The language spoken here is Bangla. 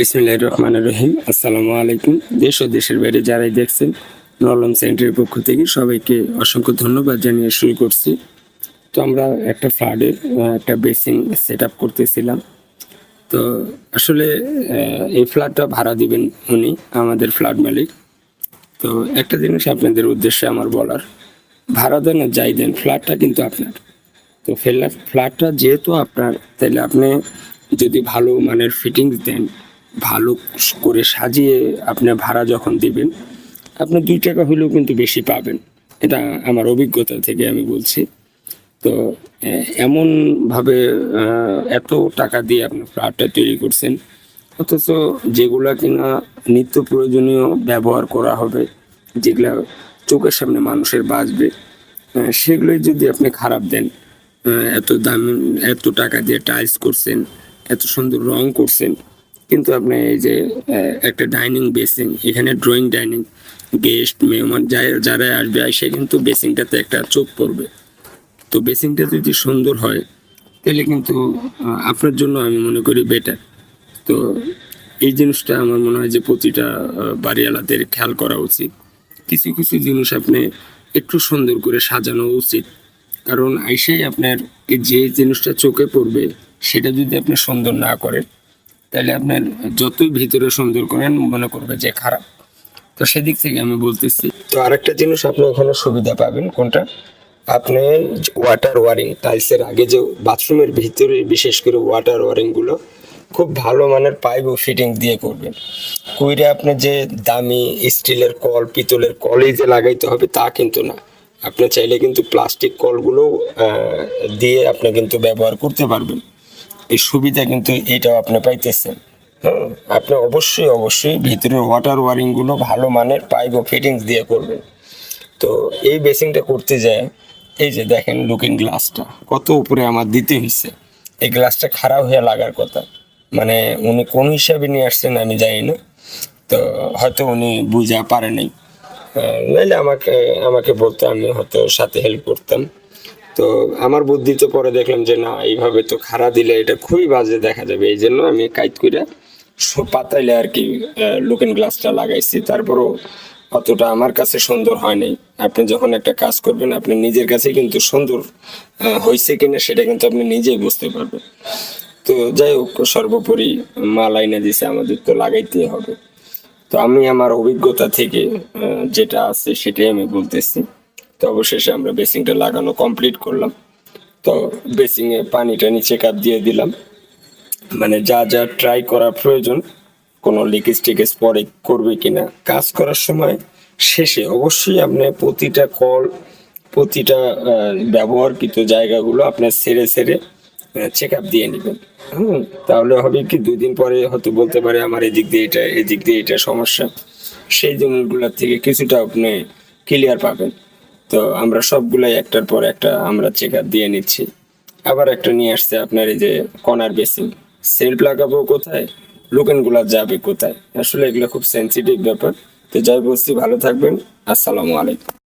বিসমিল্লাহ রহমান রহিম। আসসালামু আলাইকুম। দেশ ও দেশের বাইরে যারাই দেখছেন নলম সেন্টারের পক্ষ থেকে সবাইকে অসংখ্য ধন্যবাদ জানিয়ে শুরু করছি। তো আমরা একটা ফ্ল্যাটের একটা বেসিং সেট আপ করতেছিলাম। তো আসলে এই ফ্ল্যাটটা ভাড়া দিবেন উনি, আমাদের ফ্ল্যাট মালিক। তো একটা জিনিস আপনাদের উদ্দেশ্যে আমার বলার, ভাড়া দেন আর যাই দেন ফ্ল্যাটটা কিন্তু আপনার। তো ফ্ল্যাট ফ্ল্যাটটা যেহেতু আপনার, তাহলে আপনি যদি ভালো মানের ফিটিংস দেন ভালো করে সাজিয়ে আপনি ভাড়া যখন দিবেন, আপনি দুই টাকা হলেও কিন্তু বেশি পাবেন। এটা আমার অভিজ্ঞতা থেকে আমি বলছি। তো এমনভাবে এত টাকা দিয়ে আপনি ফ্ল্যাটটা তৈরি করছেন, অথচ যেগুলা কিনা নিত্য প্রয়োজনীয় ব্যবহার করা হবে, যেগুলা চোখের সামনে মানুষের বাঁচবে সেগুলোই যদি আপনি খারাপ দেন এত দাম, এত টাকা দিয়ে টাইলস করছেন, এত সুন্দর রং করছেন কিন্তু আপনি এই যে একটা ডাইনিং বেসিং এখানে ড্রয়িং ডাইনিং গেস্ট মেহমান যারা আসবে, সে কিন্তু বেসিংটাতে একটা চোখ পড়বে। তো বেসিংটা যদি সুন্দর হয়, তাহলে কিন্তু আপনার জন্য আমি মনে করি বেটার তো এই জিনিসটা আমার মনে হয় যে প্রতিটা বাড়িওয়ালাদের খেয়াল করা উচিত। কিছু কিছু জিনিস আপনি একটু সুন্দর করে সাজানো উচিত। কারণ আইসাই আপনার যে জিনিসটা চোখে পড়বে, সেটা যদি আপনি সুন্দর না করেন তাহলে আপনার যতই ভিতরে সুন্দর করেন মনে করবে যে খারাপ। তো সেদিক থেকে আমি বলতেছি, তো আরেকটা জিনিস আপনি ওখানে সুবিধা পাবেন, কোনটা? আপনি ওয়াটার ওয়ারিং টাইলসের আগে যে বাথরুমের ভিতরে বিশেষ করে ওয়াটার ওয়ারিংগুলো খুব ভালো মানের পাইপ ও ফিটিং দিয়ে করবেন। কইরে আপনি যে দামি স্টিলের কল, পিতলের কলেই যে লাগাইতে হবে তা কিন্তু না। আপনি চাইলে কিন্তু প্লাস্টিক কলগুলো দিয়ে আপনি কিন্তু ব্যবহার করতে পারবেন। এই সুবিধা কিন্তু এটাও আপনি পাইতেছেন। হ্যাঁ আপনি অবশ্যই অবশ্যই ভিতরের ওয়াটার ওয়ারিংগুলো ভালো মানের পাইপ ও ফিটিংস দিয়ে করবেন। তো এই বেসিংটা করতে যায়, এই যে দেখেন লুকিং গ্লাসটা কত উপরে আমার দিতে হয়েছে এই গ্লাসটা খারাপ হয়ে লাগার কথা। মানে উনি কোন হিসাবে নিয়ে আসছেন আমি জানি না। তো হয়তো উনি বুঝা পারে নাই। নাইলে আমাকে আমাকে বলতে, আমি হয়তো সাথে হেল্প করতাম। তো আমার বুদ্ধি তো পরে দেখলাম যে না, এইভাবে তো খাড়া দিলে এটা খুবই বাজে দেখা যাবে। এই জন্য আমি কাইত করে পাতাইলে আর কি লুকিং গ্লাসটা লাগাইছি। তারপরও অতটা আমার কাছে সুন্দর হয় নাই আপনি যখন একটা কাজ করবেন, আপনি নিজের কাছে কিন্তু সুন্দর হয়েছে কিনা সেটা কিন্তু আপনি নিজেই বুঝতে পারবেন। তো যাই হোক, সর্বোপরি মাল আইনা দিছে, আমাদের তো লাগাইতেই হবে। তো আমি আমার অভিজ্ঞতা থেকে যেটা আছে সেটাই আমি বলতেছি। তো অবশেষে আমরা বেসিংটা লাগানো কমপ্লিট করলাম। তো বেসিংয়ে পানিটা নিচে কাপ দিয়ে দিলাম। মানে যা যা ট্রাই করা প্রয়োজন, কোনো লিকেজ টিকেজ পরে করবে কিনা, কাজ করার সময় শেষে অবশ্যই আপনি প্রতিটা কল, প্রতিটা ব্যবহারকৃত জায়গাগুলো আপনার সেরে সেরে চেক আপ দিয়ে নেবেন। হুম, তাহলে হবে কি দুই দিন পরে হয়তো বলতে পারে আমার এদিক দিয়ে এটা, এদিক দিয়ে এটা সমস্যা। সেই জিনিসগুলোর থেকে কিছুটা আপনি ক্লিয়ার পাবেন। তো আমরা সবগুলাই একটার পর একটা আমরা চেক দিয়ে নিচ্ছি। আবার একটা নিয়ে আসছে আপনার এই যে কনার বেসিল। সেলফ লাগাবো কোথায়? লুকেনগুলা যাবে কোথায়? আসলে এগুলো খুব সেন্সিটিভ ব্যাপার। তো যাই বলছি, ভালো থাকবেন। আসসালামু আলাইকুম।